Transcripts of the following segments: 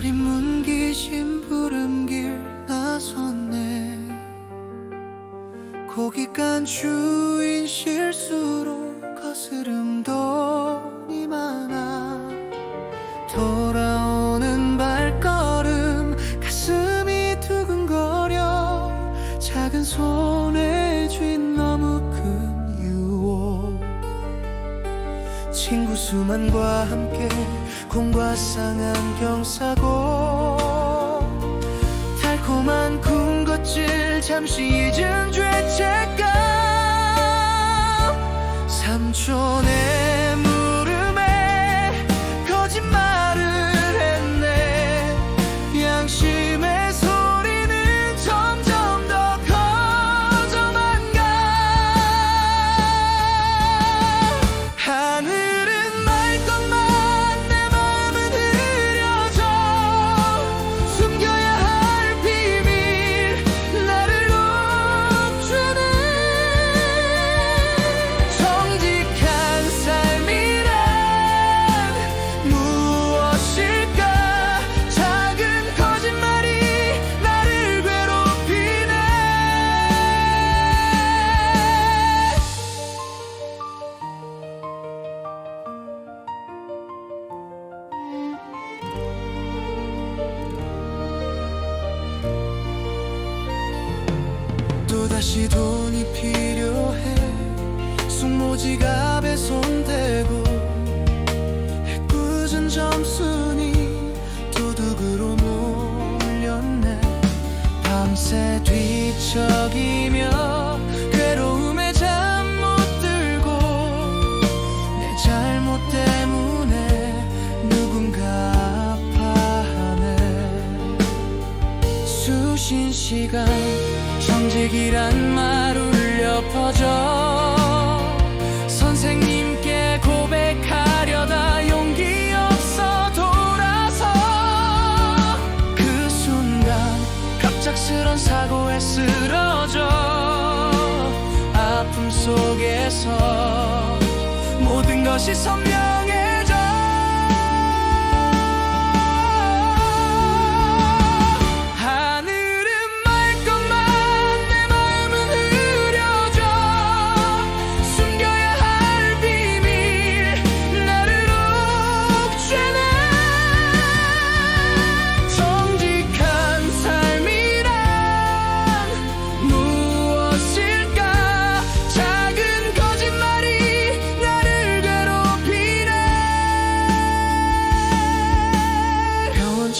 어린 문기신 부름길 나섰네. 고기 간 주인 실수로 거스름돈이 많아. 돌아오는 발걸음 가슴이 두근거려. 작은 손에 쥔 너무 큰 친구 수만과 함께 곰과 쌍안경 사고 달콤한 군것질 잠시 잊은 죄책감 다시 돈이 필요해. 숙모지 갑에 손대고 꾸준 점순이 도둑으로 몰렸네. 밤새 뒤척이며 괴로움에 잠 못 들고 내 잘못 때문에 누군가 아파하네. 수신 시간 정직이란 말 울려 퍼져. 선생님께 고백하려다 용기 없어 돌아서. 그 순간 갑작스런 사고에 쓰러져. 아픔 속에서 모든 것이 선명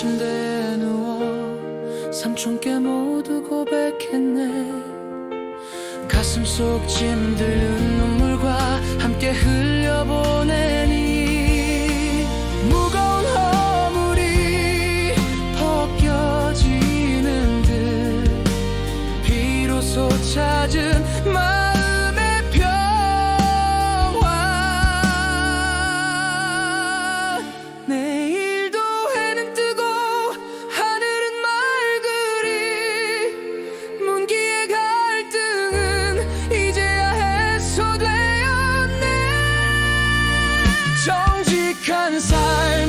침대에 누워 삼촌께 모두 고백했네. 가슴 속 찜들는 눈물과 함께 흘려보내니 무거운 허물이 벗겨지는 듯. 비로소 찾은 去看赛